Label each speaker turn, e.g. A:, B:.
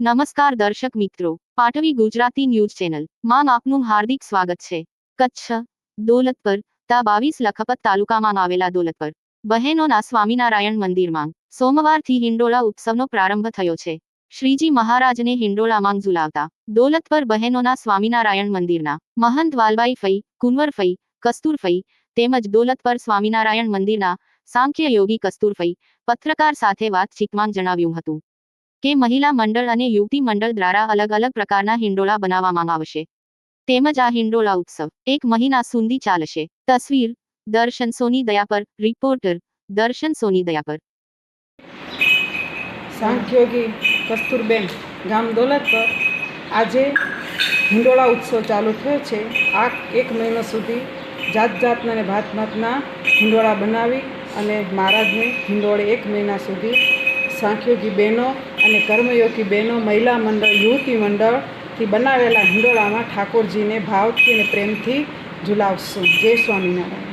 A: નમસ્કાર દર્શક મિત્રો પાટવી ગુજરાતી ન્યૂઝ ચેનલ. માં આપનું હાર્દિક સ્વાગત છે. કચ્છ, દોલતપર, તા બાવીસ લખપત તાલુકામાં આવેલા દોલતપર. બહેનોના સ્વામિનારાયણ મંદિરમાં સોમવારથી હિંડોળા ઉત્સવનો પ્રારંભ થયો છે. શ્રીજી મહારાજને હિંડોળામાં ઝુલાવતા દોલતપર બહેનોના સ્વામિનારાયણ મંદિરના મહંત વાલબાઈ ફઈ, કુંવર ફઈ, કસ્તુર ફઈ તેમજ દોલતપર સ્વામિનારાયણ મંદિરના સાંખ્ય યોગી કસ્તુર ફઈ પત્રકાર સાથે વાતચીતમાં જણાવ્યું હતું. કે મહિલા મંડળ અને યુવતી મંડળ દ્વારા અલગ અલગ પ્રકારના હિંડોળા બનાવવામાં આવશે. તેમજ આ હિંડોળા ઉત્સવ એક મહિના સુધી ચાલશે. તસવીર, દર્શન સોની દયા પર રિપોર્ટર, દર્શન સોની દયા પર
B: સાંખ્યોગી કસ્તુરબેન ગામ દોલત પર આજે હિંડોળા ઉત્સવ ચાલુ થયો છે. આ એક મહિનો સુધી જાત જાતના અને ભાત ભાતના હિંડોળા બનાવી અને મહારાજને હિંડોળે એક મહિના સુધી સાંખ્યોગી બહેનો અને કર્મયોગી બહેનો મહિલા મંડળ, યુવતી મંડળથી બનાવેલા હિંડોળામાં ઠાકોરજીને ભાવથી અને પ્રેમથી ઝુલાવશું. જય સ્વામિનારાયણ.